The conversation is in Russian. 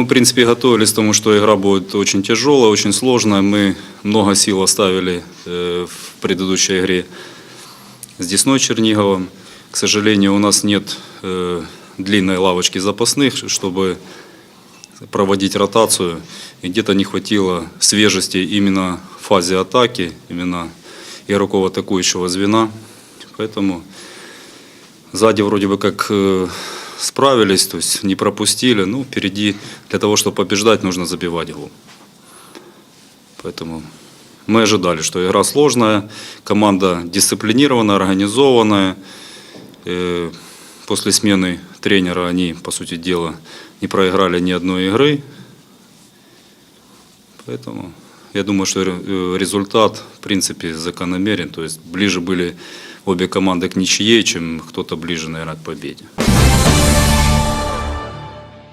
Мы, в принципе, готовились к тому, что игра будет очень тяжелая, очень сложная. Мы много сил оставили э, в предыдущей игре с Десной Черниговым. К сожалению, у нас нет э, длинной лавочки запасных, чтобы проводить ротацию. И где-то не хватило свежести именно в фазе атаки, именно игроков атакующего звена. Поэтому сзади вроде бы как э, справились, то есть не пропустили. Ну, впереди для того, чтобы побеждать, нужно забивать гол. Поэтому мы ожидали, что игра сложная, команда дисциплинированная, организованная. Э, После смены тренера они, по сути дела, не проиграли ни одной игры. Поэтому я думаю, что э, результат, в принципе, закономерен. То есть ближе были обе команды к ничьей, чем кто-то ближе, наверное, к победе.